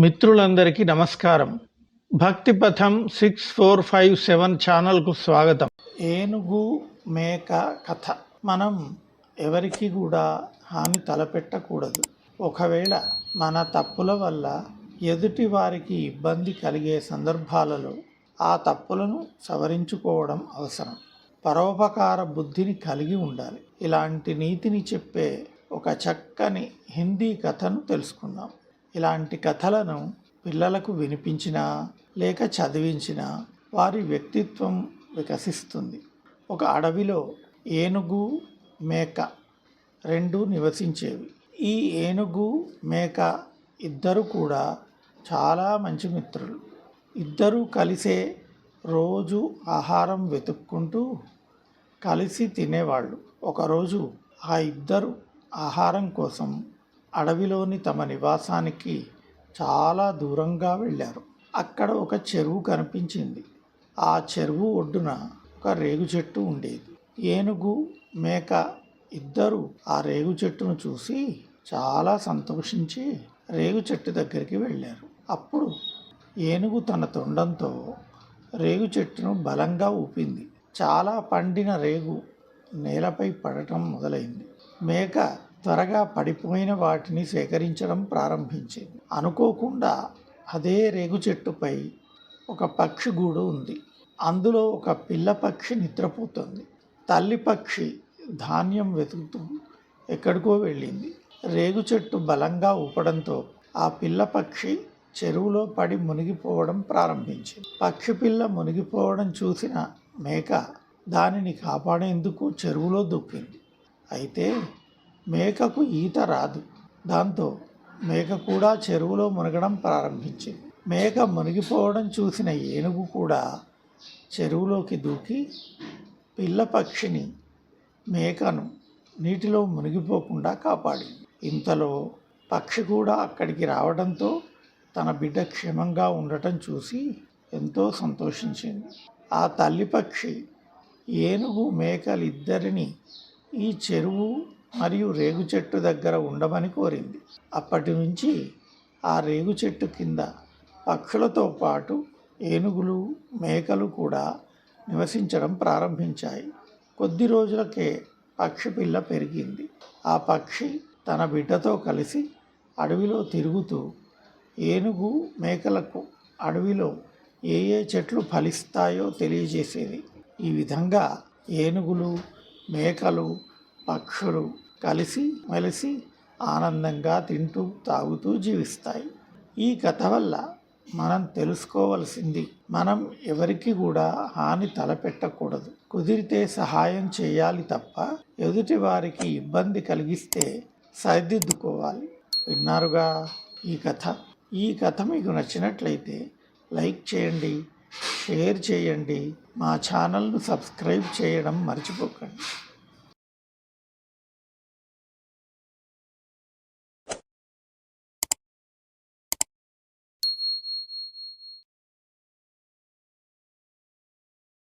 మిత్రులందరికీ నమస్కారం. భక్తి పథం సిక్స్ ఫోర్ ఫైవ్ సెవెన్ ఛానల్కు స్వాగతం. ఏనుగు మేక కథ. మనం ఎవరికి కూడా హాని తలపెట్టకూడదు. ఒకవేళ మన తప్పుల వల్ల ఎదుటి వారికి ఇబ్బంది కలిగే సందర్భాలలో ఆ తప్పులను సవరించుకోవడం అవసరం. పరోపకార బుద్ధిని కలిగి ఉండాలి. ఇలాంటి నీతిని చెప్పే ఒక చక్కని హిందీ కథను తెలుసుకుందాం. ఇలాంటి కథలను పిల్లలకు వినిపించినా లేక చదివించినా వారి వ్యక్తిత్వం వికసిస్తుంది. ఒక అడవిలో ఏనుగు మేక రెండు నివసించేవి. ఈ ఏనుగు మేక ఇద్దరు కూడా చాలా మంచి మిత్రులు. ఇద్దరూ కలిసే రోజు ఆహారం వెతుక్కుంటూ కలిసి తినేవాళ్ళు. ఒకరోజు ఆ ఇద్దరు ఆహారం కోసం అడవిలోని తమ నివాసానికి చాలా దూరంగా వెళ్ళారు. అక్కడ ఒక చెరువు కనిపించింది. ఆ చెరువు ఒడ్డున ఒక రేగు చెట్టు ఉండేది. ఏనుగు మేక ఇద్దరు ఆ రేగు చెట్టును చూసి చాలా సంతోషించి రేగు చెట్టు దగ్గరికి వెళ్ళారు. అప్పుడు ఏనుగు తన తొండంతో రేగు చెట్టును బలంగా ఊపింది. చాలా పండిన రేగు నేలపై పడటం మొదలైంది. మేక త్వరగా పడిపోయిన వాటిని సేకరించడం ప్రారంభించింది. అనుకోకుండా అదే రేగు చెట్టుపై ఒక పక్షి గూడు ఉంది. అందులో ఒక పిల్ల పక్షి నిద్రపోతుంది. తల్లి పక్షి ధాన్యం వెతుకుతూ ఎక్కడికో వెళ్ళింది. రేగు చెట్టు బలంగా ఊపడంతో ఆ పిల్ల పక్షి చెరువులో పడి మునిగిపోవడం ప్రారంభించింది. పక్షి పిల్ల మునిగిపోవడం చూసిన మేక దానిని కాపాడేందుకు చెరువులో దూకింది. అయితే మేకకు ఈత రాదు. దాంతో మేక కూడా చెరువులో మునగడం ప్రారంభించింది. మేక మునిగిపోవడం చూసిన ఏనుగు కూడా చెరువులోకి దూకి పిల్ల పక్షిని మేకను నీటిలో మునిగిపోకుండా కాపాడింది. ఇంతలో పక్షి కూడా అక్కడికి రావడంతో తన బిడ్డ క్షేమంగా ఉండటం చూసి ఎంతో సంతోషించింది. ఆ తల్లి పక్షి ఏనుగు మేకలిద్దరిని ఈ చెరువు మరియు రేగు చెట్టు దగ్గర ఉండమని కోరింది. అప్పటి నుంచి ఆ రేగు చెట్టు కింద పక్షులతో పాటు ఏనుగులు మేకలు కూడా నివసించడం ప్రారంభించాయి. కొద్ది రోజులకే పక్షి పిల్ల పెరిగింది. ఆ పక్షి తన బిడ్డతో కలిసి అడవిలో తిరుగుతూ ఏనుగు మేకలకు అడవిలో ఏ ఏ చెట్లు ఫలిస్తాయో తెలియజేసేది. ఈ విధంగా ఏనుగులు మేకలు పక్షులు కలిసి మెలిసి ఆనందంగా తింటూ తాగుతూ జీవిస్తాయి. ఈ కథ వల్ల మనం తెలుసుకోవలసింది మనం ఎవరికి కూడా హాని తలపెట్టకూడదు. కుదిరితే సహాయం చేయాలి తప్ప ఎదుటి వారికి ఇబ్బంది కలిగిస్తే సరిదిద్దుకోవాలి. విన్నారుగా ఈ కథ? ఈ కథ మీకు నచ్చినట్లయితే లైక్ చేయండి షేర్ చేయండి మా ఛానల్ను సబ్స్క్రైబ్ చేయడం మర్చిపోకండి.